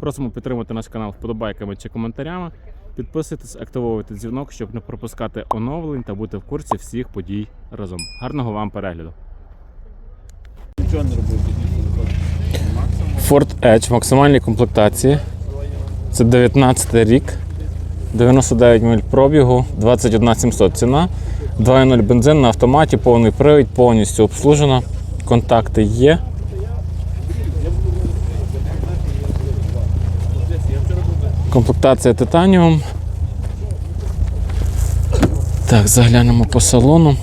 Просимо підтримати наш канал вподобайками чи коментарями. Підписуйтесь, активовуйте дзвінок, щоб не пропускати оновлень та бути в курсі всіх подій разом. Гарного вам перегляду! Нічого не робив Ford Edge в максимальній комплектації. Це 19 рік, 99 миль пробігу, 21 700 ціна, 2.0 бензин на автоматі, повний привід, повністю обслужено. Контакти є. Комплектація титаніум. Так, заглянемо по салону.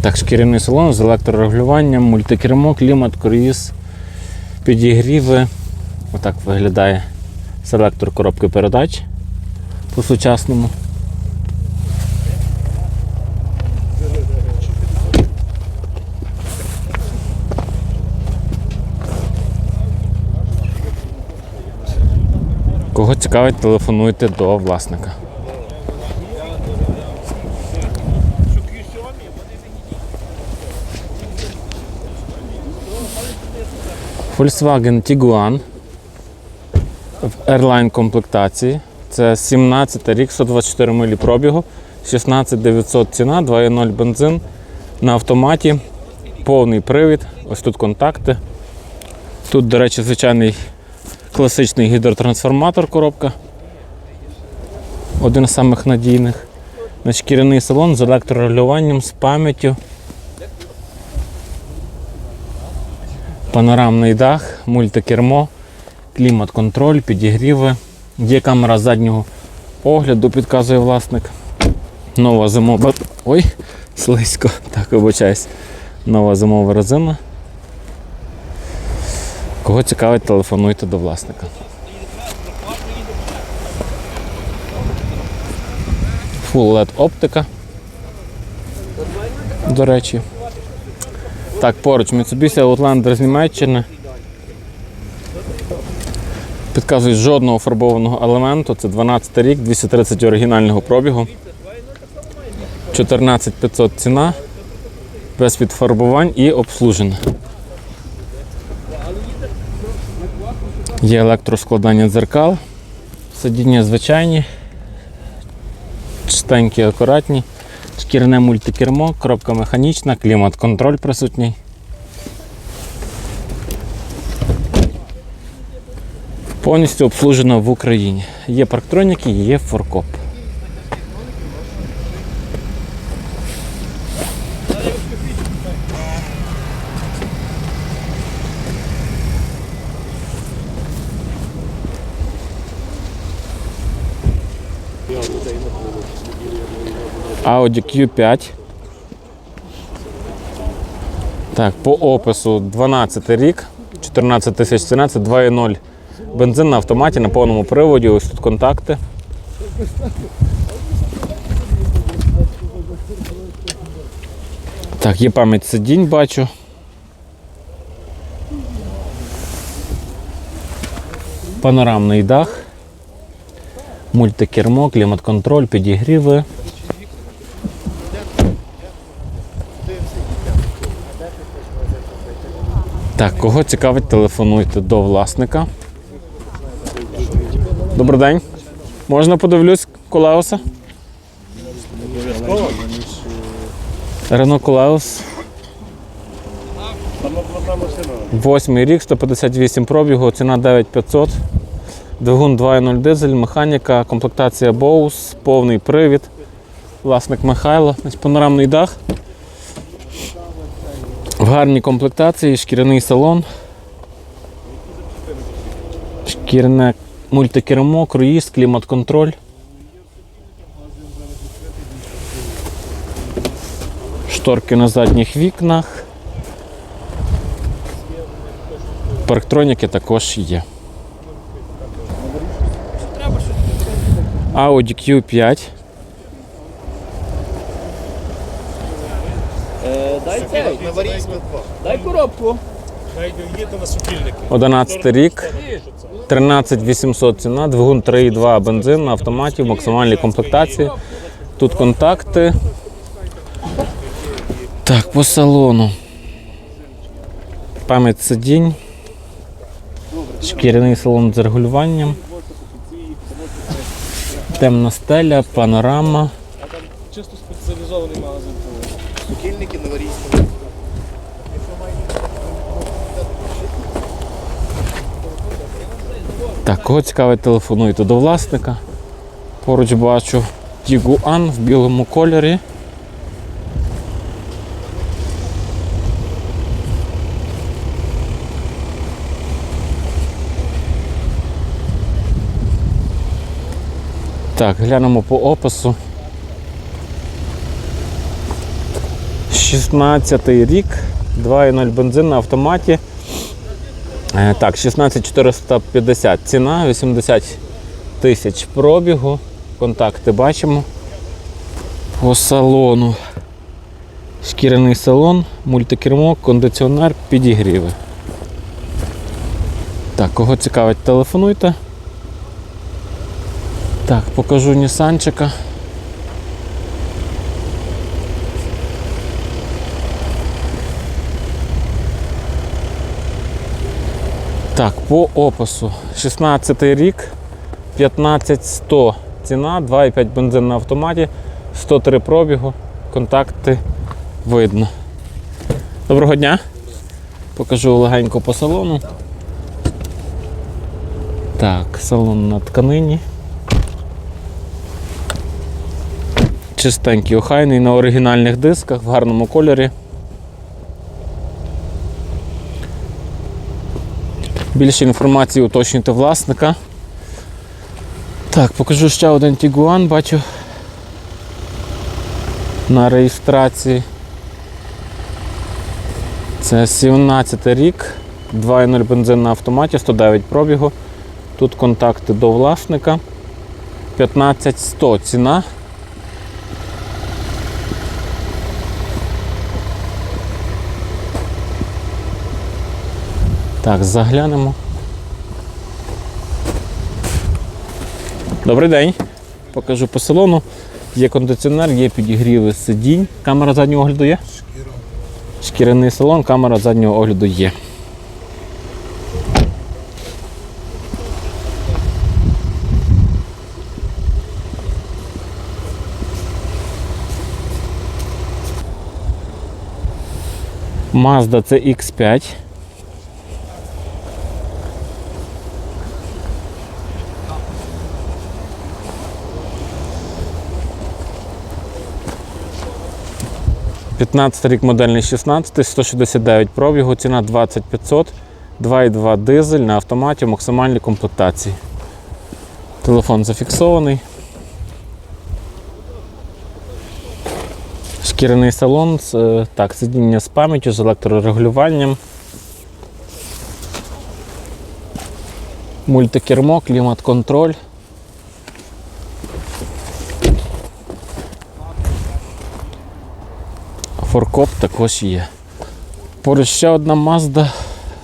Так, шкіряний салон з електрорегулюванням, мультикермо, клімат, круїз, підігріви. Отак виглядає селектор коробки передач по-сучасному. Кого цікавить, телефонуйте до власника. Volkswagen Tiguan в Airline комплектації. Це 17 рік, 124 милі пробігу, 16900 ціна, 2.0 бензин на автоматі, повний привід. Ось тут контакти. Тут, до речі, звичайний класичний гідротрансформатор коробка. Один з самих надійних. На шкіряний салон з електрорегулюванням, з пам'яттю. Панорамний дах, мультикермо, клімат-контроль, підігріви. Є камера заднього огляду, підказує власник. Нова зимова. Ой, слизько, так вибачаюсь. Нова зимова резина. Кого цікавить, телефонуйте до власника. Full LED оптика. До речі. Так, поруч Mitsubishi Outlander з Німеччини. Підказують жодного фарбованого елементу. Це 12 рік, 230 оригінального пробігу. 14500 ціна. Без підфарбувань і обслужена. Є електроскладання дзеркал. Сидіння звичайні. Чистенькі, акуратні. Шкірне мультикермо, коробка механічна, клімат-контроль присутній. Повністю обслужено в Україні. Є парктроніки, є форкоп. Audi Q5. Так, по опису 12 рік, 14 тисяч ціна, це 2.0 бензин на автоматі на повному приводі. Ось тут контакти. Так, є пам'ять сидінь, бачу. Панорамний дах, мультикермо, клімат-контроль, підігріви. Так, кого цікавить, телефонуйте до власника. Добрий день. Можна подивлюсь Колеуса? Рено Колеус. Восьмий рік, 158 пробігу, ціна 9500. Двигун 2.0 дизель, механіка, комплектація Bose, повний привід. Власник Михайло, панорамний дах. В гарній комплектації, шкіряний салон. Шкірне мультикермо, круїз, клімат-контроль. Шторки на задніх вікнах. Парктроніки також є. Audi Q5. Дай цей. Дай коробку. 11 рік. 13 800 ціна, двигун 3,2 бензин на автоматі в максимальній комплектації. Тут контакти. Так, по салону. Пам'ять сидінь. Шкіряний салон з регулюванням. Темна стеля, панорама. Чисто спеціалізований магазин. Сукільники новорічні. Так, кого цікавить, телефонуйте до власника. Поруч бачу Тігуан в білому кольорі. Так, глянемо по опису. 16 рік, 2.0 бензин на автоматі. Е, Так, 16450 ціна, 80 тисяч пробігу. Контакти бачимо. По салону. Шкіряний салон, мультикермо, кондиціонер, підігріви. Так, кого цікавить, телефонуйте. Так, покажу Нісанчика. Так, по опису. 16 рік, 15100 ціна, 2,5 бензин на автоматі, 103 пробігу, контакти видно. Доброго дня. Покажу легенько по салону. Так, салон на тканині. Чистенький, охайний на оригінальних дисках в гарному кольорі. Більше інформації уточнюйте власника. Так, покажу ще один Тігуан, бачу. На реєстрації. Це 17 рік, 2.0 бензин на автоматі, 109 пробігу. Тут контакти до власника. 15100 ціна. Так, заглянемо. Добрий день. Покажу по салону. Є кондиціонер, є підігріви сидінь. Камера заднього огляду є? Шкіряний салон, камера заднього огляду є. Mazda CX5. П'ятнадцятий рік модельний 16, 169 пробігу, ціна 20500, 2,2 дизель на автоматі в максимальній комплектації. Телефон зафіксований. Шкіряний салон, е, так, сидіння з пам'яттю, з електрорегулюванням. Мультикермо, клімат-контроль. Форкоп також є. Поруч ще одна Mazda,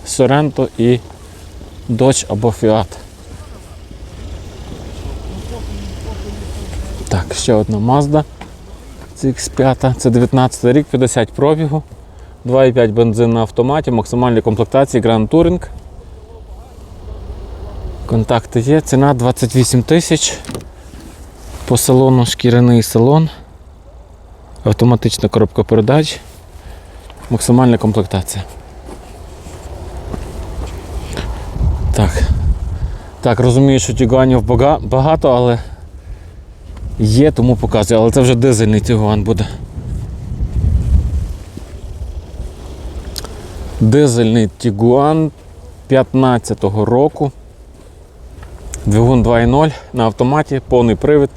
Sorento і Dodge або Fiat. Так, ще одна Mazda. CX5. Це 19 рік, 50 пробігу. 2,5 бензин на автоматі, максимальні комплектації Grand Touring. Контакти є, ціна 28 тисяч. По салону шкіряний салон. Автоматична коробка передач. Максимальна комплектація. Так. Так, розумію, що тігуанів багато, але є, тому показую. Але це вже дизельний тігуан буде. Дизельний тігуан 15-го року. Двигун 2.0 на автоматі, повний привід.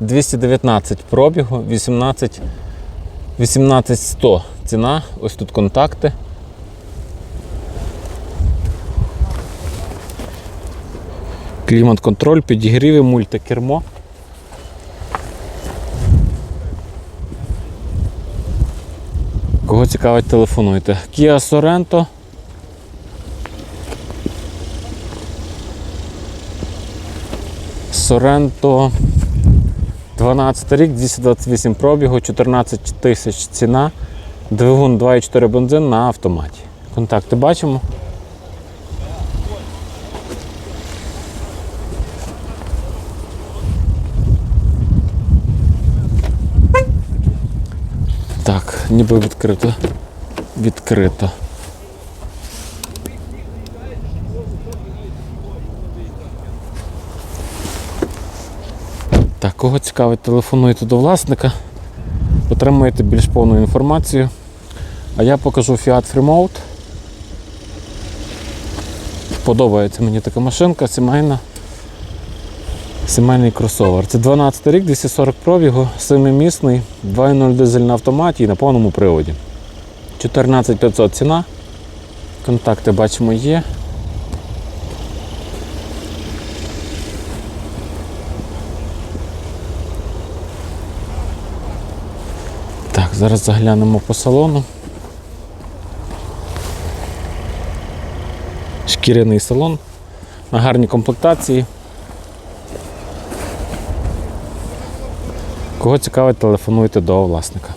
219 пробігу, 18 18100 ціна. Ось тут контакти. Клімат-контроль, підігріви, мультикермо. Кого цікавить, телефонуйте. Kia Sorento. Sorento 12 рік, 228 пробігу, 14 тисяч ціна. Двигун 2,4 бензин на автоматі. Контакти бачимо. Так, ніби відкрито. Відкрито. Кого цікавить, телефонуйте до власника, отримаєте більш повну інформацію. А я покажу Fiat Freemode. Подобається мені така машинка, сімейна. Сімейний кросовер. Це 12 рік, 240 пробігу, 7-місний, 2.0 дизель на автоматі і на повному приводі. 14500 ціна. Контакти бачимо є. Зараз заглянемо по салону. Шкіряний салон на гарній комплектації. Кого цікавить, телефонуйте до власника.